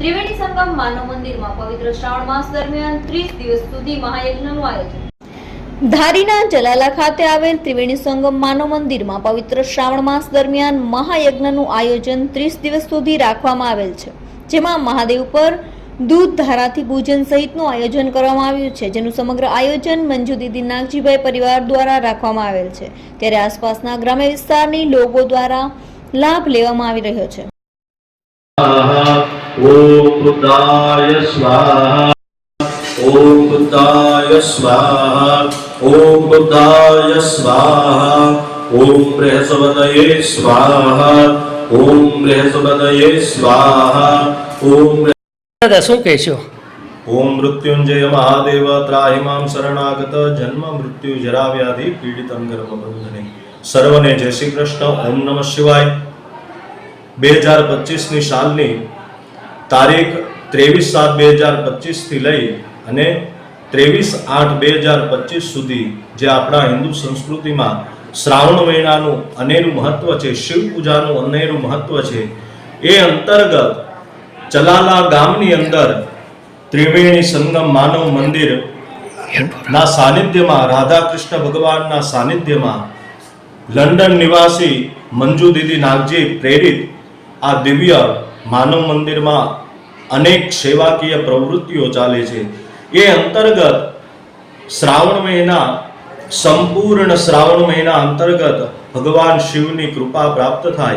ત્રિવેણી સંગમ માનવ મંદિરમાં પવિત્ર શ્રાવણ માસ દરમિયાન ત્રીસ દિવસ સુધી મહાયજ્ઞનું આયોજન. ધારીના જલાલા ખાતે આવેલ ત્રિવેણી સંગમ માનવ મંદિરમાં પવિત્ર શ્રાવણ માસ દરમિયાન મહાયજ્ઞનું આયોજન ત્રીસ દિવસ સુધી રાખવામાં આવેલ છે. જેમાં મહાદેવ પર દૂધ ધારાથી પૂજન સહિતનું આયોજન કરવામાં આવ્યું છે જેનું સમગ્ર આયોજન મંજુ દીદી નાગજીભાઈ પરિવાર દ્વારા રાખવામાં આવેલ છે. ત્યારે આસપાસના ગ્રામ્ય વિસ્તારની લોકો દ્વારા લાભ લેવામાં આવી રહ્યો છે. ॐ बुद्धाय स्वाहा ॐ बुद्धाय स्वाहा ॐ बुद्धाय स्वाहा ॐ बृहस्पतये स्वाहा ॐ बृहस्पतये स्वाहा ॐ દાદા શું કહેશો ઓમ મૃત્યુંજય મહાદેવ ત્રાહિ મામ શરણાગત જન્મ મૃત્યુ જરા વ્યાધિ પીડિતમ ગર્ભબંધને સર્વને જય શ્રી કૃષ્ણ ઓમ નમઃ શિવાય બે હજાર પચીસની સાલની તારીખ ત્રેવીસ સાત બે હજાર પચીસથી લઈ અને ત્રેવીસ આઠ બે હજાર પચીસ સુધી જે આપણા હિન્દુ સંસ્કૃતિમાં શ્રાવણ મહિનાનું અનેરું મહત્વ છે, શિવ પૂજાનું અનેરું મહત્વ છે, એ અંતર્ગત ચલાલા ગામની અંદર ત્રિવેણી સંગમ માનવ મંદિર ના સાનિધ્યમાં રાધા કૃષ્ણ ભગવાનના સાનિધ્યમાં લંડન નિવાસી મંજુ દીદી નાગજી પ્રેરિત આ દિવ્ય માનવ મંદિરમાં અનેક સેવાકીય પ્રવૃત્તિઓ ચાલે છે. એ અંતર્ગત શ્રાવણ મહિના, સંપૂર્ણ શ્રાવણ મહિના અંતર્ગત ભગવાન શિવની કૃપા પ્રાપ્ત થાય.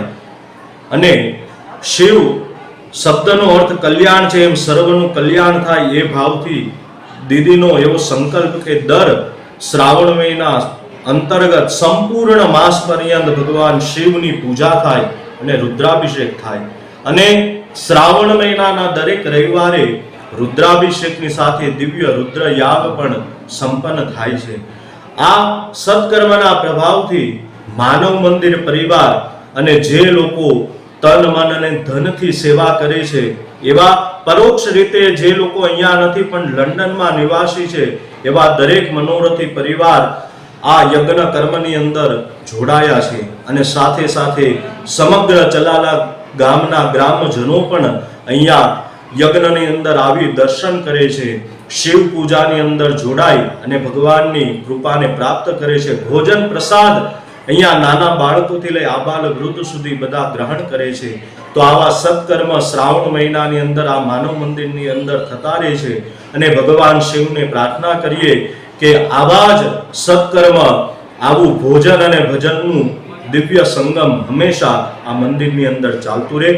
અને શિવ શબ્દનો અર્થ કલ્યાણ છે, એમ સર્વનું કલ્યાણ થાય એ ભાવથી દીદીનો એવો સંકલ્પ કે દર શ્રાવણ મહિના અંતર્ગત સંપૂર્ણ માસ પર્યંત ભગવાન શિવની પૂજા થાય. અને રુદ્રાભિષેક થાય. અને શ્રાવણ મહિનાના દરેક રવિવારે રુદ્રાભિષેકની સાથે દિવ્ય રુદ્ર યાગ પણ સંપન્ન થાય છે. આ સત્કર્મના પ્રભાવથી માનવ મંદિર પરિવાર અને જે લોકો તન, મન અને ધનથી સેવા કરે છે, એવા પરોક્ષ રીતે જે લોકો અહીંયા નથી પણ લંડનમાં નિવાસી છે, એવા દરેક મનોરથી પરિવાર આ યજ્ઞ કર્મની અંદર જોડાયા છે અને સાથે સાથે સમગ્ર ચલાલા ગામના ગ્રામજનો પણ અહીંયા યજ્ઞની અંદર આવી દર્શન કરે છે. શિવ પૂજાની અંદર જોડાઈ અને ભગવાનની કૃપાને પ્રાપ્ત કરે છે. ભોજન પ્રસાદ અહીંયા નાના બાળકોથી લઈ આબાલ વૃદ્ધ સુધી બધા ગ્રહણ કરે છે. તો આવા સત્કર્મ શ્રાવણ મહિનાની અંદર આ માનવ મંદિરની અંદર થતા રહે છે અને ભગવાન શિવને પ્રાર્થના કરીએ કે આવા જ સત્કર્મ, આવું ભોજન અને ભજનનું દિવ્ય સંગમ હંમેશા આ મંદિરની અંદર ચાલતું રહે.